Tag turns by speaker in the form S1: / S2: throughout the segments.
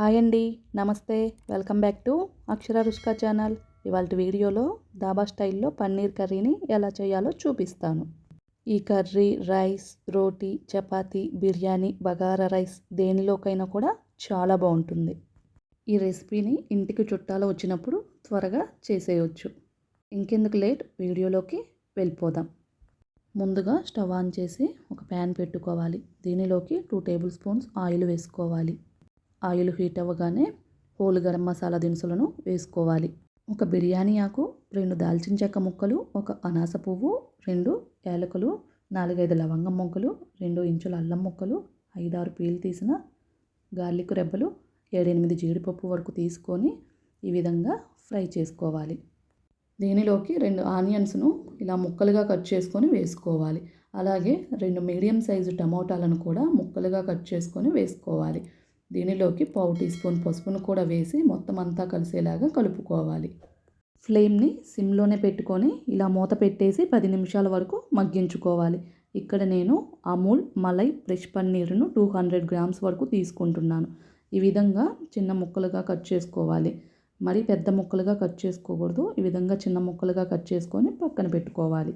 S1: Hi అండి నమస్తే. Welcome back to Akshara Rushka channel. ఇవాళ వీడియోలో దాబా స్టైల్లో పన్నీర్ కర్రీని ఎలా చేయాలో చూపిస్తాను. ఈ curry rice roti chapati biryani bagara rice దేనిలోకైనా కూడా చాలా బాగుంటుంది. ఈ రెసిపీని ఇంటికి చుట్టాలు వచ్చినప్పుడు త్వరగా చేసేయచ్చు. ఇంకెందుకు లేట్? వీడియోలోకి వెళ్ళిపోదాం. ముందుగా స్టవ్ ఆన్ చేసి ఒక ప్యాన్ పెట్టుకోవాలి. దీనిలోకి టూ టేబుల్ స్పూన్స్ ఆయిల్ వేసుకోవాలి. ఆయిల్ హీట్ అవ్వగానే హోల్ గరం మసాలా దినుసులను వేసుకోవాలి. ఒక బిర్యానీ ఆకు రెండు దాల్చిన చెక్క ముక్కలు ఒక అనాస పువ్వు రెండు ఏలకులు నాలుగైదు లవంగం ముక్కలు రెండు ఇంచుల అల్లం ముక్కలు ఐదారు పీలు తీసిన గార్లిక్ రెబ్బలు ఏడెనిమిది జీడిపప్పు వరకు తీసుకొని ఈ విధంగా ఫ్రై చేసుకోవాలి. దీనిలోకి రెండు ఆనియన్స్ను ఇలా ముక్కలుగా కట్ చేసుకొని వేసుకోవాలి. అలాగే రెండు మీడియం సైజు టమోటాలను కూడా ముక్కలుగా కట్ చేసుకొని వేసుకోవాలి. దీనిలోకి పావు టీ స్పూన్ పసుపును కూడా వేసి మొత్తం అంతా కలిసేలాగా కలుపుకోవాలి. ఫ్లేమ్ని సిమ్లోనే పెట్టుకొని ఇలా మూత పెట్టేసి పది నిమిషాల వరకు మగ్గించుకోవాలి. ఇక్కడ నేను అమూల్ మలై ఫ్రెష్ పన్నీరును టూ హండ్రెడ్ గ్రామ్స్ వరకు తీసుకుంటున్నాను. ఈ విధంగా చిన్న ముక్కలుగా కట్ చేసుకోవాలి. మరి పెద్ద ముక్కలుగా కట్ చేసుకోకూడదు. ఈ విధంగా చిన్న ముక్కలుగా కట్ చేసుకొని పక్కన పెట్టుకోవాలి.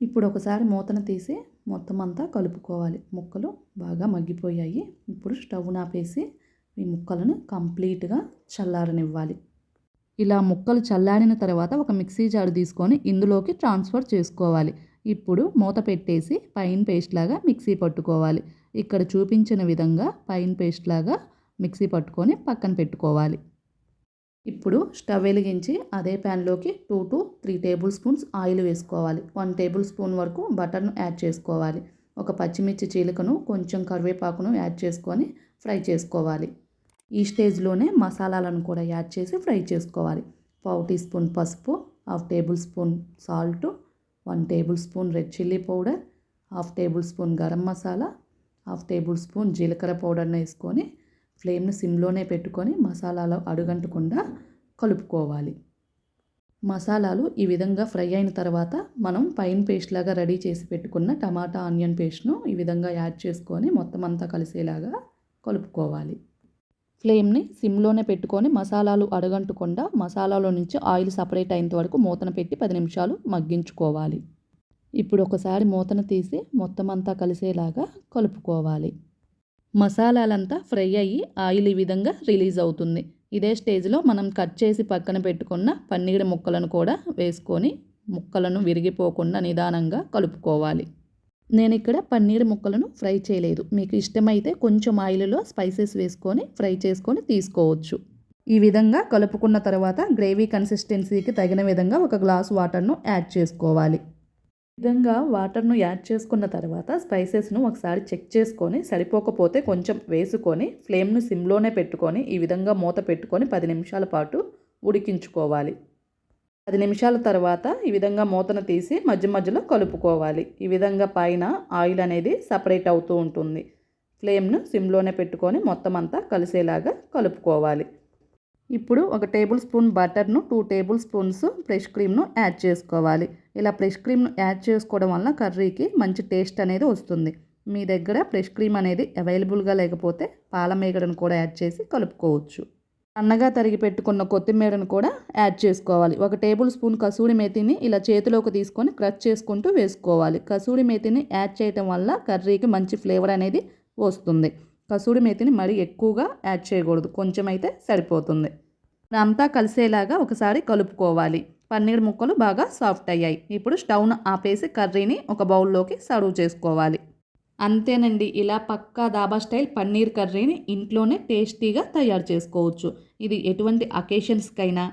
S1: ఇప్పుడు ఒకసారి మూతను తీసి మొత్తం అంతా కలుపుకోవాలి. ముక్కలు బాగా మగ్గిపోయాయి. ఇప్పుడు స్టవ్ నాపేసి ఈ ముక్కలను కంప్లీట్గా చల్లారనివ్వాలి. ఇలా ముక్కలు చల్లారిన తర్వాత ఒక మిక్సీ జారు తీసుకొని ఇందులోకి ట్రాన్స్ఫర్ చేసుకోవాలి. ఇప్పుడు మూత పెట్టేసి పైన్ పేస్ట్ లాగా మిక్సీ పట్టుకోవాలి. ఇక్కడ చూపించిన విధంగా పైన్ పేస్ట్ లాగా మిక్సీ పట్టుకొని పక్కన పెట్టుకోవాలి. ఇప్పుడు స్టవ్ వెలిగించి అదే ప్యాన్లోకి two to three tablespoons oil వేసుకోవాలి. వన్ టేబుల్ స్పూన్ వరకు బటర్ను యాడ్ చేసుకోవాలి. ఒక పచ్చిమిర్చి చీలికను కొంచెం కరివేపాకును యాడ్ చేసుకొని ఫ్రై చేసుకోవాలి. ఈ స్టేజ్లోనే మసాలాలను కూడా యాడ్ చేసి ఫ్రై చేసుకోవాలి. పావు టీ స్పూన్ పసుపు half tablespoon salt one tablespoon red chilli powder half tablespoon garam masala half tablespoon జీలకర్ర పౌడర్ని వేసుకొని ఫ్లేమ్ను సిమ్లోనే పెట్టుకొని మసాలాలు అడుగంటకుండా కలుపుకోవాలి. మసాలాలు ఈ విధంగా ఫ్రై అయిన తర్వాత మనం పైన్ పేస్ట్ లాగా రెడీ చేసి పెట్టుకున్న టమాటా ఆనియన్ పేస్ట్ను ఈ విధంగా యాడ్ చేసుకొని మొత్తం అంతా కలిసేలాగా కలుపుకోవాలి. ఫ్లేమ్ని సిమ్లోనే పెట్టుకొని మసాలాలు అడగంటకుండా మసాలాలో నుంచి ఆయిల్ సపరేట్ అయినంత వరకు మూతన పెట్టి పది నిమిషాలు మగ్గించుకోవాలి. ఇప్పుడు ఒకసారి మూతను తీసి మొత్తం అంతా కలిసేలాగా కలుపుకోవాలి. మసాలాలంతా ఫ్రై అయ్యి ఆయిల్ ఈ విధంగా రిలీజ్ అవుతుంది. ఇదే స్టేజ్లో మనం కట్ చేసి పక్కన పెట్టుకున్న పన్నీర్ ముక్కలను కూడా వేసుకొని ముక్కలను విరిగిపోకుండా నిదానంగా కలుపుకోవాలి. నేను ఇక్కడ పన్నీర్ ముక్కలను ఫ్రై చేయలేదు. మీకు ఇష్టమైతే కొంచెం ఆయిల్లో స్పైసెస్ వేసుకొని ఫ్రై చేసుకొని తీసుకోవచ్చు. ఈ విధంగా కలుపుకున్న తర్వాత గ్రేవీ కన్సిస్టెన్సీకి తగిన విధంగా ఒక గ్లాస్ వాటర్ను యాడ్ చేసుకోవాలి. విధంగా వాటర్ను యాడ్ చేసుకున్న తర్వాత స్పైసెస్ను ఒకసారి చెక్ చేసుకొని సరిపోకపోతే కొంచెం వేసుకొని ఫ్లేమ్ను సిమ్లోనే పెట్టుకొని ఈ విధంగా మూత పెట్టుకొని పది నిమిషాల పాటు ఉడికించుకోవాలి. పది నిమిషాల తర్వాత ఈ విధంగా మూతను తీసి మధ్య మధ్యలో కలుపుకోవాలి. ఈ విధంగా పైన ఆయిల్ అనేది సపరేట్ అవుతూ ఉంటుంది. ఫ్లేమ్ను సిమ్లోనే పెట్టుకొని మొత్తం అంతా కలిసేలాగా కలుపుకోవాలి. ఇప్పుడు ఒక టేబుల్ స్పూన్ బటర్ను టూ టేబుల్ స్పూన్స్ ఫ్రెష్ క్రీమ్ను యాడ్ చేసుకోవాలి. ఇలా ఫ్రెష్ క్రీమ్ను యాడ్ చేసుకోవడం వల్ల కర్రీకి మంచి టేస్ట్ అనేది వస్తుంది. మీ దగ్గర ఫ్రెష్ క్రీమ్ అనేది అవైలబుల్గా లేకపోతే పాల మేగడను కూడా యాడ్ చేసి కలుపుకోవచ్చు. సన్నగా తరిగి పెట్టుకున్న కొత్తిమీరను కూడా యాడ్ చేసుకోవాలి. ఒక టేబుల్ స్పూన్ కసూరి మేతిని ఇలా చేతిలోకి తీసుకొని క్రష్ చేసుకుంటూ వేసుకోవాలి. కసూరి మేతిని యాడ్ చేయటం వల్ల కర్రీకి మంచి ఫ్లేవర్ అనేది వస్తుంది. కసూరి మేతిని మరీ ఎక్కువగా యాడ్ చేయకూడదు. కొంచెం అయితే సరిపోతుంది. అంతా కలిసేలాగా ఒకసారి కలుపుకోవాలి. పన్నీర్ ముక్కలు బాగా సాఫ్ట్ అయ్యాయి. ఇప్పుడు స్టవ్ను ఆపేసి కర్రీని ఒక బౌల్లోకి సర్వ్ చేసుకోవాలి. అంతేనండి. ఇలా పక్కా దాబా స్టైల్ పన్నీర్ కర్రీని ఇంట్లోనే టేస్టీగా తయారు చేసుకోవచ్చు. ఇది ఎటువంటి అకేషన్స్కైనా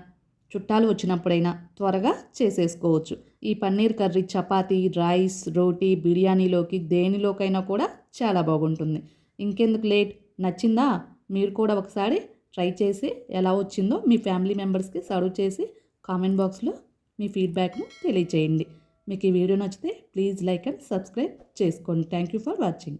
S1: చుట్టాలు వచ్చినప్పుడైనా త్వరగా చేసేసుకోవచ్చు. ఈ పన్నీర్ కర్రీ చపాతీ రైస్ రోటీ బిర్యానీలోకి దేనిలోకైనా కూడా చాలా బాగుంటుంది. ఇంకెందుకు లేట్? నచ్చిందా? మీరు కూడా ఒకసారి ట్రై చేసి ఎలా వచ్చిందో మీ ఫ్యామిలీ మెంబర్స్కి సర్వ్ చేసి కామెంట్ బాక్స్లో మీ ఫీడ్బ్యాక్ను తెలియచేయండి. మీకు ఈ వీడియో నచ్చితే ప్లీజ్ లైక్ అండ్ సబ్స్క్రైబ్ చేసుకోండి. Thank you for watching.